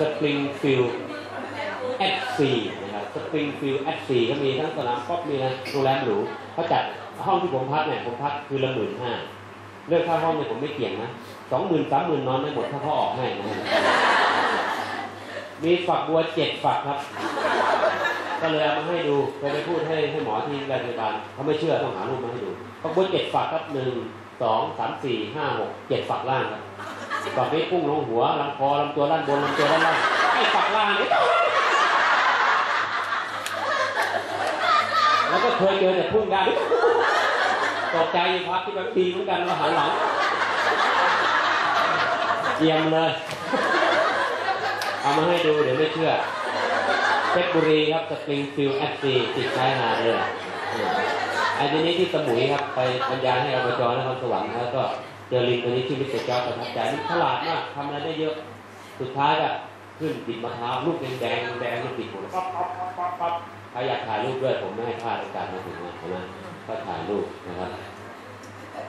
สปริงฟิลด์แอดซีนะครับสปริงฟิลด์แอดซีก็มีทั้งสนามก๊อฟมีนะโรงแรมหรูเขาจัดห้องที่ผมพักเนี่ยผมพักคือละหมื่นห้าเรื่องค่าห้องเนี่ยผมไม่เกี่ยงนะสองหมื่นสามหมื่นนอนได้หมดถ้าเขาออกให้นะมีฝักบัวเจ็ดฝักครับ ก็เลยเอามาให้ดูเคยไปพูดให้ให้หมอที่โรงพยาบาลเขาไม่เชื่อต้องหารูปมาให้ดูฝักบัวเจ็ดฝักครับหนึ่งสองสามสี่ห้าหกเจ็ดฝักล่างครับ ฝักนี้พุ่งลงหัวลำคอลำตัวด้านบนลำตัวด้านล่างไอ้ฝักล่างนี่แล้วก็เคยเจอแต่พุ่งได้ตกใจพักที่แบบตีเหมือนกันมาหันหลังเยี่ยมเลย เอามาให้ดูเดี๋ยวไม่เชื่อเพชรบุรีครับสปริงฟิลด์แอฟซีติดชายหาดเลยไอ้ทีนี้ที่สมุยครับไปบรรยายให้อบจนครสวรรค์แล้วก็ เจอลิงตัวนี้ชื่อมิสเตอร์จอร์จประทับใจนี่ฉลาดมากทำอะไรได้เยอะ สุดท้ายก็ขึ้นติดมะพร้าวลูกแดงแดงๆแดงๆติดหมดปั๊บปั๊บปั๊บปั๊บปั๊บใครอยากถ่ายรูปด้วยผมไม่ให้พลาดโอกาสมาถึงนะเห็นไหมก็ถ่ายรูปนะครับ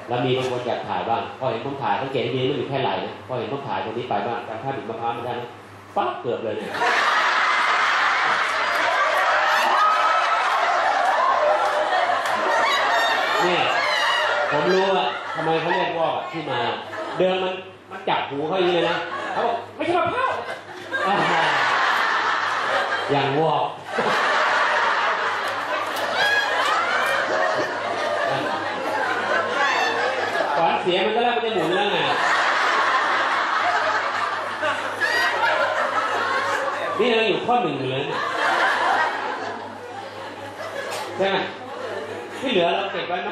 แล้วมีบางคนอยากถ่ายบ้างพอเห็นผมถ่ายสังเกตดีๆไม่มีแค่ไหลนะพอเห็นผมถ่ายตรงนี้ไปบ้างการท่าบิดมะพร้าวไม่ได้นะปั๊บเกือบเลยเนี่ยเนี่ยผมรู้อะ ทำไมเขาเรียกวอกอะที่มา เดิมมันมันจับหูเขาอย่างนี้เลยนะเขาบอกไม่ใช่มะพร้าวอ่าอย่างวอกก่อนเสียมันก็เริ่มมันจะหมุนแล้วไงนี่เราอยู่ข้อหนึ่งเลยเนี่ยใช่ไหมที่เหลือเราเก็บไว้ไหม